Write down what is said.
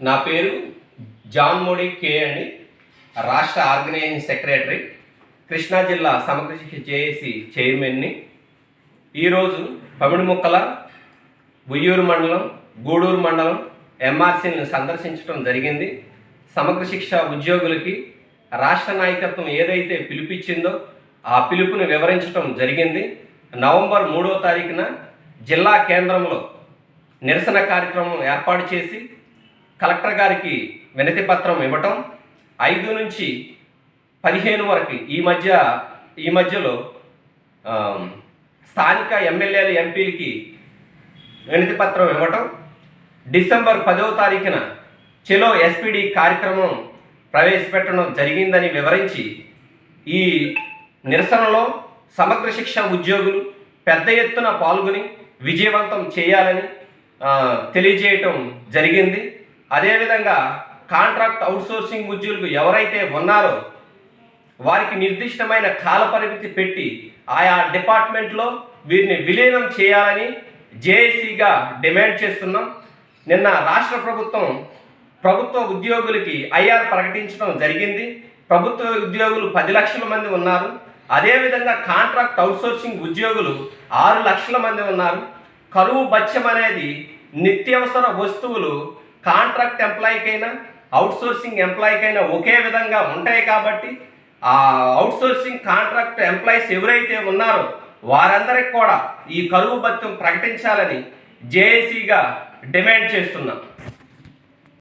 నా పేరు జాన్ మోడీ కే అండి రాష్ట్ర ఆర్గనైజింగ్ సెక్రటరీ కృష్ణా జిల్లా సమగ్ర శిక్ష జేఏసీ చైర్మన్ని. ఈరోజు పమిడిముక్కల ఉయ్యూరు మండలం గూడూరు మండలం ఎంఆర్సీని సందర్శించడం జరిగింది. సమగ్ర శిక్ష ఉద్యోగులకి రాష్ట్ర నాయకత్వం ఏదైతే పిలుపిచ్చిందో ఆ పిలుపుని వివరించడం జరిగింది. నవంబర్ మూడో తారీఖున జిల్లా కేంద్రంలో నిరసన కార్యక్రమం ఏర్పాటు చేసి కలెక్టర్ గారికి వినతి పత్రం ఇవ్వటం ఐదు నుంచి పదిహేను వరకు ఈ మధ్య ఈ మధ్యలో స్థానిక ఎమ్మెల్యేలు ఎంపీలకి వినతి పత్రం ఇవ్వటం డిసెంబర్ పదవ తారీఖున చెలో ఎస్పీడి కార్యక్రమం ప్రవేశపెట్టడం జరిగిందని వివరించి ఈ నిరసనలో సమగ్ర శిక్ష ఉద్యోగులు పెద్ద ఎత్తున పాల్గొని విజయవంతం చేయాలని తెలియజేయటం జరిగింది. అదేవిధంగా కాంట్రాక్ట్ అవుట్సోర్సింగ్ ఉద్యోగులు ఎవరైతే ఉన్నారో వారికి నిర్దిష్టమైన కాలపరిమితి పెట్టి ఆయా డిపార్ట్మెంట్లో వీరిని విలీనం చేయాలని జేఏసీగా డిమాండ్ చేస్తున్నాం. నిన్న రాష్ట్ర ప్రభుత్వం ప్రభుత్వ ఉద్యోగులకి ఐఆర్ ప్రకటించడం జరిగింది. ప్రభుత్వ ఉద్యోగులు పది లక్షల మంది ఉన్నారు. అదేవిధంగా కాంట్రాక్ట్ అవుట్సోర్సింగ్ ఉద్యోగులు ఆరు లక్షల మంది ఉన్నారు. కరువు బత్యం అనేది నిత్యవసర వస్తువులు కాంట్రాక్ట్ ఎంప్లాయీకైనా అవుట్సోర్సింగ్ ఎంప్లాయీకైనా ఒకే విధంగా ఉంటాయి కాబట్టి ఆ అవుట్సోర్సింగ్ కాంట్రాక్ట్ ఎంప్లాయీస్ ఎవరైతే ఉన్నారో వారందరికి కూడా ఈ కరువు భత్యం ప్రకటించాలని జేఏసీగా డిమాండ్ చేస్తున్నాం.